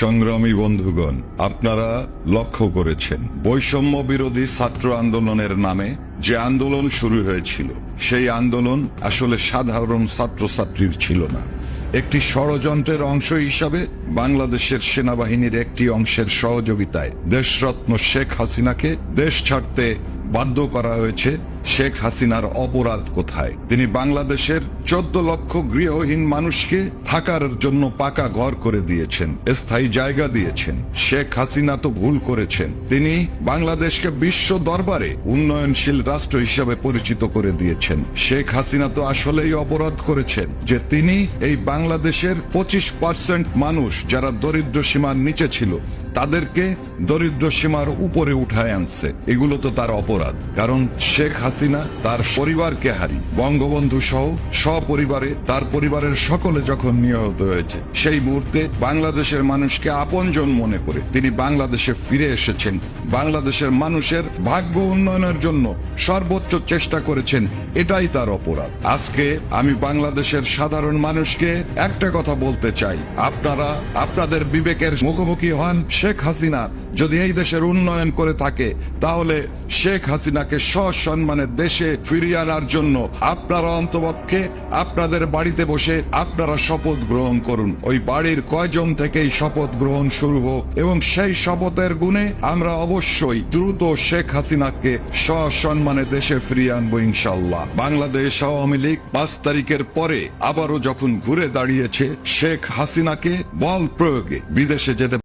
সংগ্রামী বন্ধুগণ, আপনারা লক্ষ্য করেছেন, বৈষম্য বিরোধী ছাত্র আন্দোলনের নামে যে আন্দোলন শুরু হয়েছিল, সেই আন্দোলন আসলে সাধারণ ছাত্রছাত্রীর ছিল না। একটি ষড়যন্ত্রের অংশ হিসাবে বাংলাদেশের সেনাবাহিনীর একটি অংশের সহযোগিতায় দেশরত্ন শেখ হাসিনাকে দেশ ছাড়তে বাধ্য করা হয়েছে শেখ হাসিনার অপরাধ কোথায়? তিনি বাংলাদেশের চোদ্দ লক্ষ গৃহহীন মানুষকে থাকার জন্য পাকা ঘর করে দিয়েছেন, স্থায়ী জায়গা দিয়েছেন। শেখ হাসিনা তো ভুল করেছেন। তিনি বাংলাদেশকে বিশ্ব দরবারে উন্নয়নশীল রাষ্ট্র হিসাবে পরিচিত করে দিয়েছেন। শেখ হাসিনা তো আসলেই অপরাধ করেছেন যে তিনি এই বাংলাদেশের পঁচিশ পার্সেন্ট মানুষ যারা দরিদ্র সীমার নিচে ছিল তাদেরকে দরিদ্র সীমার উপরে উঠায় আনছে। এগুলো তো তার অপরাধ। কারণ শেখ হাসিনা তার পরিবারকে হারি। বঙ্গবন্ধু সহ সপরিবারে তার পরিবারের সকলে যখন নিহত হয়েছে, সেই মুহূর্তে বাংলাদেশের মানুষকে আপনজন মনে করে তিনি বাংলাদেশে ফিরে এসেছেন। বাংলাদেশের মানুষের ভাগ্য উন্নয়নের জন্য সর্বোচ্চ চেষ্টা করেছেন। এটাই তার অপরাধ। আজকে আমি বাংলাদেশের সাধারণ মানুষকে একটা কথা বলতে চাই। আপনারা, আপনাদের বিবেকের মুখোমুখি হন শেখ হাসিনা যদি এই দেশের উন্নয়ন করে থাকে, তাহলে শেখ হাসিনাকে সসম্মানে দেশে ফিরিয়ে আনার জন্য আপনারা অন্তপক্ষে, আপনাদের বাড়িতে বসে আপনারা শপথ গ্রহণ করুন। ওই বাড়ির কয়জন থেকেই শপথ গ্রহণ শুরু হোক, এবং সেই শপথের গুণে আমরা অবশ্যই দ্রুত শেখ হাসিনাকে সসম্মানে দেশে ফিরিয়ে আনব ইনশাল্লাহ বাংলাদেশ আওয়ামী লীগ পাঁচ তারিখের পরে আবারও যখন ঘুরে দাঁড়িয়েছে, শেখ হাসিনাকে বল প্রয়োগে বিদেশে যেতে